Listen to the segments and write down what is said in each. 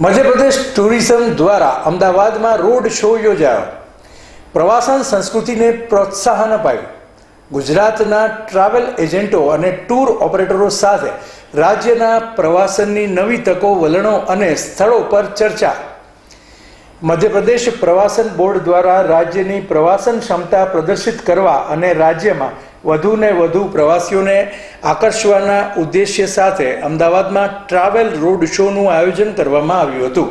Madhya Pradesh tourism દ્વારા અમદાવાદમાં road show યોજાયો. પ્રવાસન સંસ્કૃતિને પ્રોત્સાહન અપાયું. ગુજરાતના ટ્રાવેલ એજન્ટો અને ટૂર ઓપરેટરો સાથે રાજ્યના પ્રવાસનની નવી તકો, વલણો અને સ્થળો પર ચર્ચા. મધ્યપ્રદેશ પ્રવાસન બોર્ડ દ્વારા રાજ્યની પ્રવાસન ક્ષમતા પ્રદર્શિત કરવા અને રાજ્યમાં વધુને વધુ પ્રવાસીઓને આકર્ષવાના ઉદ્દેશ્ય સાથે અમદાવાદમાં ટ્રાવેલ રોડ શોનું આયોજન કરવામાં આવ્યું હતું.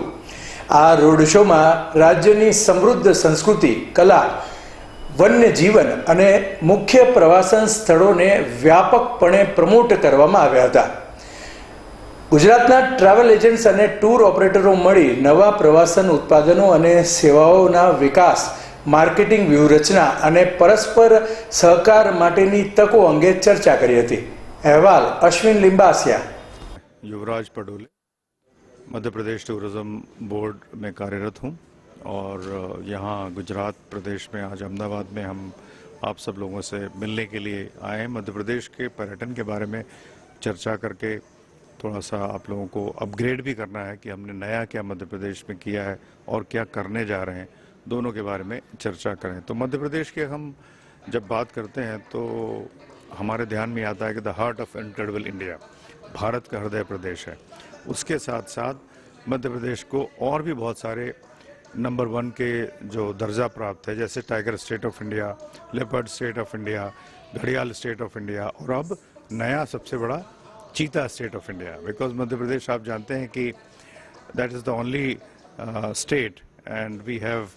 આ રોડ શોમાં રાજ્યની સમૃદ્ધ સંસ્કૃતિ, કલા વન્ય જીવન અને મુખ્ય પ્રવાસન સ્થળોને વ્યાપકપણે પ્રમોટ કરવામાં આવ્યા હતા. ગુજરાતના ટ્રાવેલ એજન્ટ્સ અને ટૂર ઓપરેટરો મળી નવા પ્રવાસન ઉત્પાદનો અને સેવાઓના વિકાસ માર્કેટિંગ વ્યૂહરચના અને પરસ્પર સહકાર માટેની તકો અંગે ચર્ચા કરી હતી અહેવાલ અશ્વિન लिंबासिया युवराज पडोले मध्य प्रदेश टूरिज्म बोर्ड में कार्यरत हूँ और अ, यहाँ गुजरात प्रदेश में आज अहमदाबाद में हम आप सब लोगों से मिलने के लिए आए हैं मध्य प्रदेश के पर्यटन के बारे में चर्चा करके थोड़ा सा आप लोगों को अपग्रेड भी करना है कि हमने नया क्या मध्य प्रदेश में किया है और क्या करने जा रहे हैं दोनों के बारे में चर्चा करें। तो मध्य प्रदेश के हम जब बात करते हैं तो हमारे ध्यान में आता है कि the heart of incredible India Bharat का हृदय प्रदेश है। उसके साथ साथ मध्य प्रदेश को और भी बहुत सारे नंबर वन के जो दर्जा प्राप्त है, जैसे tiger state of India, leopard state of India, घड़ियाल स्टेट ऑफ़ इंडिया और अब नया सबसे बड़ा cheetah state of India. Because Madhya Pradesh आप जानते हैं कि that is the only state and we have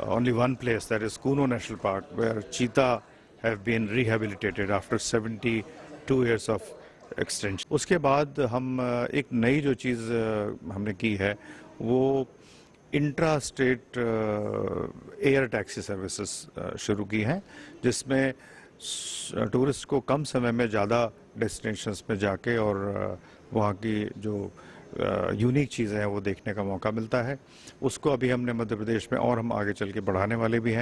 only one place that is Kuno National Park where cheetah have been rehabilitated after 72 years of extension. उसके बाद हम uh, एक नई जो चीज़ uh, हमने की है वो intra state air taxi services शुरू की हैं जिसमें टूरिस्ट को कम समय में ज़्यादा डेस्टिनेशंस में जाके और uh, वहाँ की जो यूनिक चीज़ें हैं, वो देखने का मौका मिलता है। उसको अभी हमने मध्य प्रदेश में और हम आगे चल के बढ़ाने वाले भी हैं।